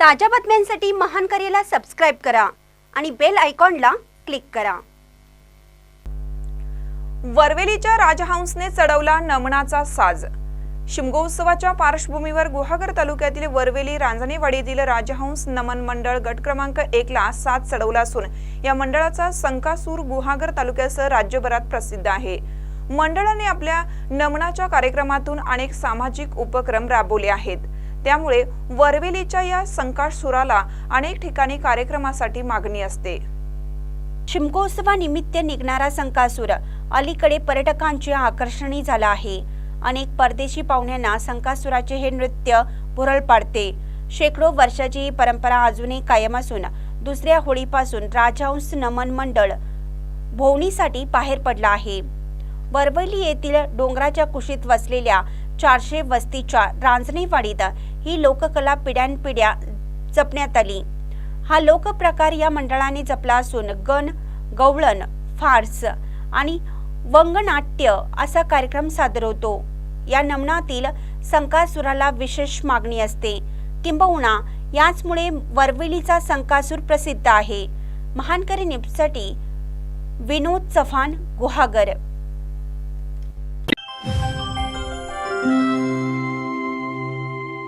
ताज्या बातम्यांसाठी महान करेला सबस्क्राईब करा आणि बेल आयकॉनला क्लिक करा. वरवेलीच्या राजहंसने चढवला नमनाचा साज. शिमगोत्सवाच्या पार्श्वभूमीवर गुहागर तालुक्यातील वरवेली रांजणेवाडीतील राजहंस नमन मंडळ गट क्रमांक एक ला चढवला असून या मंडळाचा संकासूर गुहागर तालुक्यासह राज्यभरात प्रसिद्ध आहे. मंडळाने आपल्या नमनाच्या कार्यक्रमातून अनेक सामाजिक उपक्रम राबवले आहेत. त्यामुळे वरवेलीच्या या संकासुराला अनेक ठिकाणी कार्यक्रमासाठी मागणी असते. शिमगोत्सवानिमित्त निघणारा संकासूर अलीकडे पर्यटकांची आकर्षणी झाला आहे. अनेक परदेशी पाहुण्यांना संकासुराचे हे नृत्य भुरळ पाडते. शेकडो वर्षाची ही परंपरा अजूनही कायम असून दुसऱ्या होळीपासून राजहंस नमन मंडळ भोवणीसाठी बाहेर पडला आहे. वरवली येथील डोंगराच्या कुशीत वसलेल्या चारशे वस्तीच्या रांजणीवाडीत ही लोककला पिढ्यानपिढ्या जपण्यात आली. हा लोकप्रकार या मंडळाने जपला असून गण गवळण फार्स आणि वंगनाट्य असा कार्यक्रम सादर होतो. या नमनातील संकासुराला विशेष मागणी असते. किंबहुना याचमुळे वरवेलीचा संकासूर प्रसिद्ध आहे. महानकरी न्यूजसाठी विनोद चव्हाण गुहागर